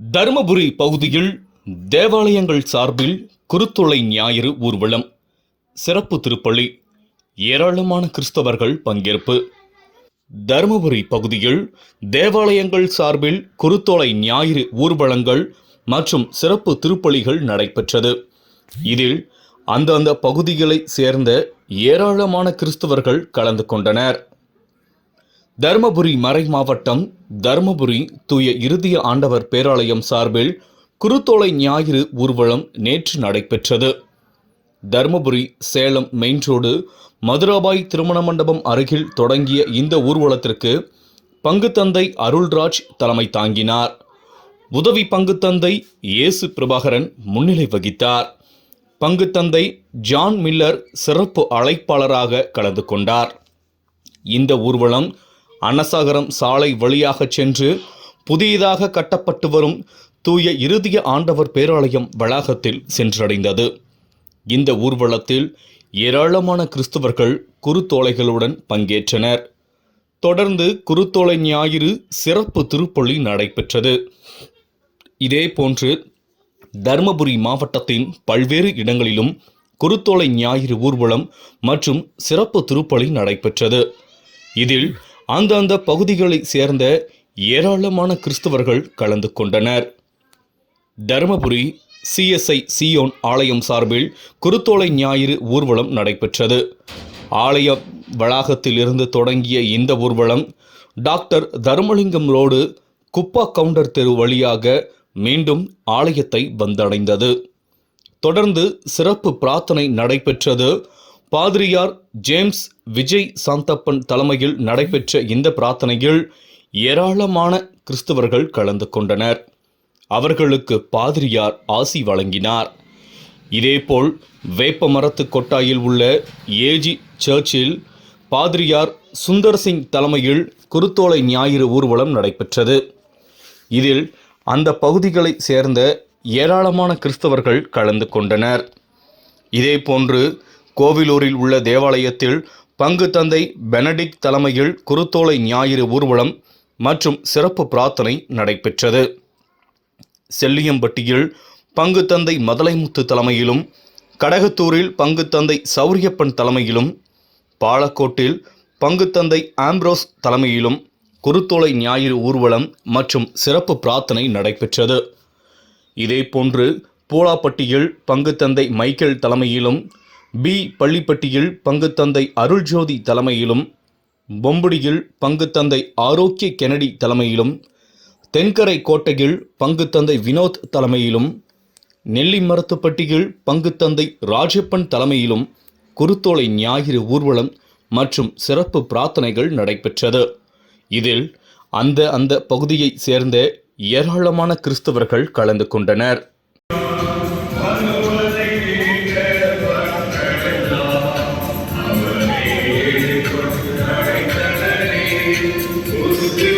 தருமபுரி பகுதியில் தேவாலயங்கள் சார்பில் குருத்துளை ஞாயிறு ஊர்வலம். சிறப்பு திருப்பள்ளி. ஏராளமான கிறிஸ்தவர்கள் பங்கேற்பு. தருமபுரி பகுதியில் தேவாலயங்கள் சார்பில் குருத்தோலை ஞாயிறு ஊர்வலங்கள் மற்றும் சிறப்பு திருப்பலிகள் நடைபெற்றது. இதில் அந்தந்த பகுதிகளைச் சேர்ந்த ஏராளமான கிறிஸ்தவர்கள் கலந்து கொண்டனர். தருமபுரி மறை மாவட்டம் தருமபுரி தூய இறுதிய ஆண்டவர் பேராலயம் சார்பில் குருத்தோலை ஞாயிறு ஊர்வலம் நேற்று நடைபெற்றது. தருமபுரி சேலம் மெயின் ரோடு மதுராபாய் திருமண மண்டபம் அருகில் தொடங்கிய இந்த ஊர்வலத்திற்கு பங்குத்தந்தை அருள்ராஜ் தலைமை தாங்கினார். உதவி பங்குத்தந்தை இயேசு பிரபாகரன் முன்னிலை வகித்தார். பங்குத்தந்தை ஜான் மில்லர் சிறப்பு அழைப்பாளராக கலந்து கொண்டார். இந்த ஊர்வலம் அன்னசாகரம் சாலை வழியாக சென்று புதியதாக கட்டப்பட்டு வரும் தூய இறுதிய ஆண்டவர் பேராலயம் வளாகத்தில் சென்றடைந்தது. இந்த ஊர்வலத்தில் ஏராளமான கிறிஸ்தவர்கள் குருத்தோலைகளுடன் பங்கேற்றனர். தொடர்ந்து குருத்தோலை ஞாயிறு சிறப்பு திருப்பலி நடைபெற்றது. இதேபோன்று தருமபுரி மாவட்டத்தின் பல்வேறு இடங்களிலும் குருத்தோலை ஞாயிறு ஊர்வலம் மற்றும் சிறப்பு திருப்பலி நடைபெற்றது. இதில் அந்தந்த பகுதிகளைச் சேர்ந்த ஏராளமான கிறிஸ்தவர்கள் கலந்து கொண்டனர். தருமபுரி சிஎஸ்ஐ சியோன் ஆலயம் சார்பில் குருத்தோலை ஞாயிறு ஊர்வலம் நடைபெற்றது. ஆலய வளாகத்தில் இருந்து தொடங்கிய இந்த ஊர்வலம் டாக்டர் தர்மலிங்கம் ரோடு குப்பா கவுண்டர் தெரு வழியாக மீண்டும் ஆலயத்தை வந்தடைந்தது. தொடர்ந்து சிறப்பு பிரார்த்தனை நடைபெற்றது. பாதிரியார் ஜேம்ஸ் விஜய் சாந்தப்பன் தலைமையில் நடைபெற்ற இந்த பிரார்த்தனையில் ஏராளமான கிறிஸ்தவர்கள் கலந்து கொண்டனர். அவர்களுக்கு பாதிரியார் ஆசி வழங்கினார். இதேபோல் வேப்பமரத்து கொட்டாயில் உள்ள ஏஜி சர்ச்சில் பாதிரியார் சுந்தர் சிங் தலைமையில் குருத்தோலை ஞாயிறு ஊர்வலம் நடைபெற்றது. இதில் அந்த பகுதிகளைச் சேர்ந்த ஏராளமான கிறிஸ்தவர்கள் கலந்து கொண்டனர். இதேபோன்று கோவிலூரில் உள்ள தேவாலயத்தில் பங்கு தந்தை பெனடிக் தலைமையில் குருத்தோலை ஞாயிறு ஊர்வலம் மற்றும் சிறப்பு பிரார்த்தனை நடைபெற்றது. செல்லியம்பட்டியில் பங்கு தந்தை மதலைமுத்து தலைமையிலும் கடகத்தூரில் பங்கு தந்தை சௌரியப்பன் தலைமையிலும் பாலக்கோட்டில் பங்கு தந்தை ஆம்ப்ரோஸ் தலைமையிலும் குருத்தோலை ஞாயிறு ஊர்வலம் மற்றும் சிறப்பு பிரார்த்தனை நடைபெற்றது. இதேபோன்று பூலாப்பட்டியில் பங்கு தந்தை மைக்கேல் தலைமையிலும் பி. பள்ளிப்பட்டியில் பங்குத்தந்தை அருள்ஜோதி தலைமையிலும் பொம்புடியில் பங்குத்தந்தை ஆரோக்கிய கெனடி தலைமையிலும் தென்கரை கோட்டையில் பங்குத்தந்தை வினோத் தலைமையிலும் நெல்லிமரத்துப்பட்டியில் மரத்துப்பட்டியில் பங்குத்தந்தை ராஜப்பன் தலைமையிலும் குருத்தோலை ஞாயிறு ஊர்வலம் மற்றும் சிறப்பு பிரார்த்தனைகள் நடைபெற்றது. இதில் அந்த அந்த பகுதியைச் சேர்ந்த ஏராளமான கிறிஸ்தவர்கள் கலந்து கொண்டனர். Você